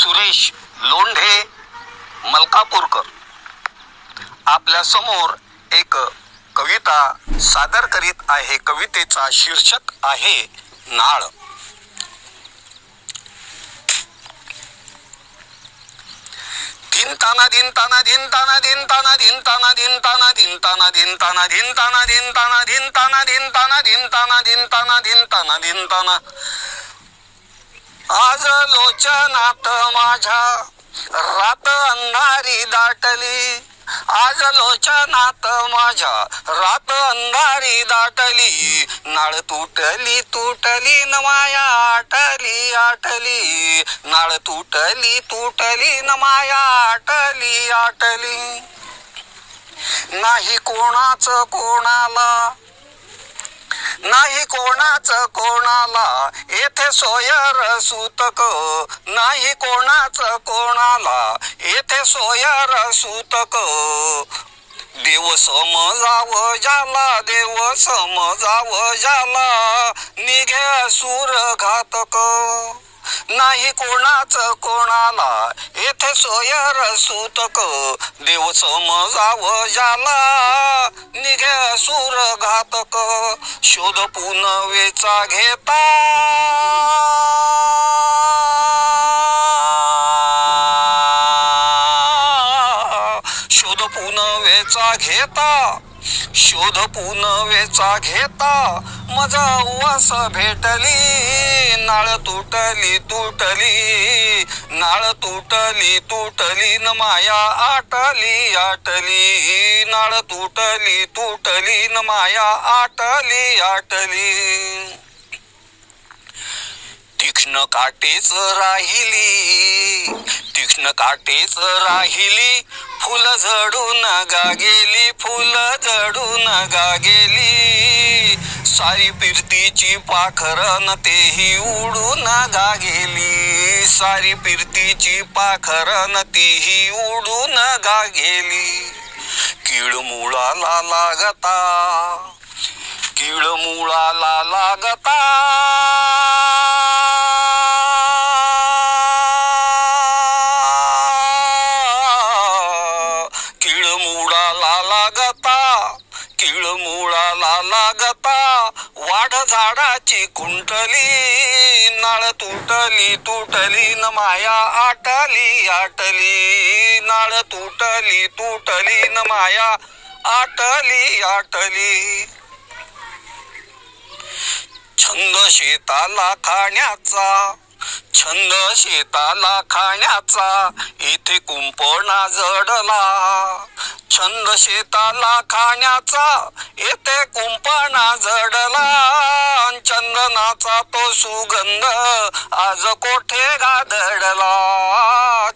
सुरेश लोंढे मलकापूरकर आपल्यासमोर एक कविता सादर करीत आहे कवितेचा शीर्षक आहे नाळ दिन दिनताना दिन दिनताना दिन ताना दिनताना दिनताना दिन दिनताना दिन ताना दिन ताना दिन ताना आज लोचनात माझ्या रात अंधारी दाटली. आज लोचनात माझ्या रात अंधारी दाटली. नाळ तुटली तुटली न माया आटली आटली. नाळ तुटली तुटली न माया आटली आटली. नाही कोणाच कोणाला नाही कोणाच कोणाला येथे सोयर सुतक. नाही कोणाच कोणाला येथे सोयर सुतक. देव समजाव जाला देव समजाव जाला निघे सूर घातक. नाही कोणाच कोणाला. येथे सोय सुतक देव समजाव जाला निघे सूर घातक शोध पुनवेचा घेता. शोध पुनवेचा घेता. शोध पुनवेचा घेता मजा उवास भेटली नाळ तुटली तुटली नाळ तुटली तुटली न माया आटली आटली नाळ तुटली तुटली न माया आटली आटली. तीक्ष्ण काटेच राहिली तीक्ष्ण काटेच राहिली फुल झडून गा गेली फुल झडून गा गेली सारी पिरतीची पाखरन तेही उडून गा गेली सारी पिरतीची पाखरन तेही उडून गा गेली कीड मुळाला लागता कीड मुळाला लागता. तीळ मुळाला लागता वाढ झाडाची कुंटली नाळ तुटली तुटली न माया आटली आटली नाळ तुटली तुटली न माया आटली आटली. छंद शेताला खाण्याचा छंद शेताला खाण्याचा इथे कुंपणा जडला. छंद शेताला खाण्याचा येथे कुंपणा जडला. चंदनाचा तो सुगंध आज कोठे गादडला.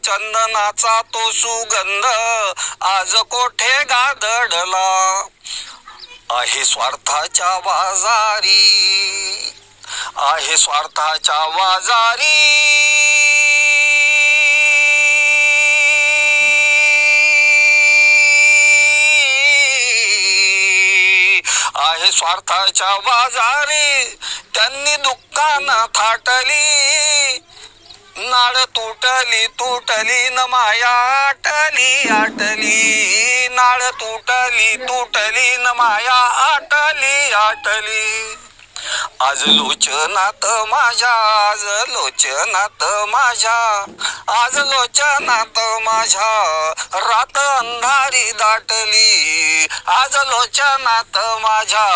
चंदनाचा तो सुगंध आज कोठे गादडला. आहे स्वार्थाच्या बाजारी आहे स्वार्थाच्या वाजारी. आहे स्वार्थाच्या बाजारी त्यांनी दुकान थाटली. नाळ तुटली तुटली न माया आटली आटली. नाळ तुटली तुटली न माया आटली आटली. आज लोचनात माझ्या आज लोचनात माझ्या आज लोचनात माझ्या. रात अंधारी दाटली आज लोचनात माझ्या.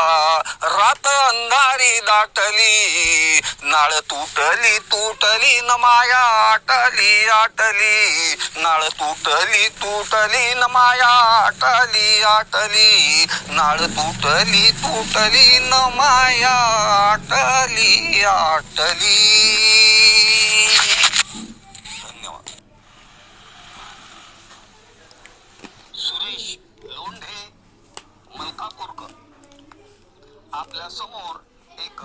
रात अंधारी दाटली नाळ तुटली तुटली न माया आटली आटली. नाळ तुटली तुटली न माया आटली आटली. नाळ तुटली तुटली न माया आटली आटली. धन्यवाद. सुरेश लोंढे मलकापूरकर. आपल्यासमोर एक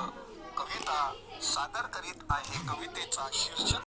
कविता सादर करीत आहे कवितेचा शीर्षक.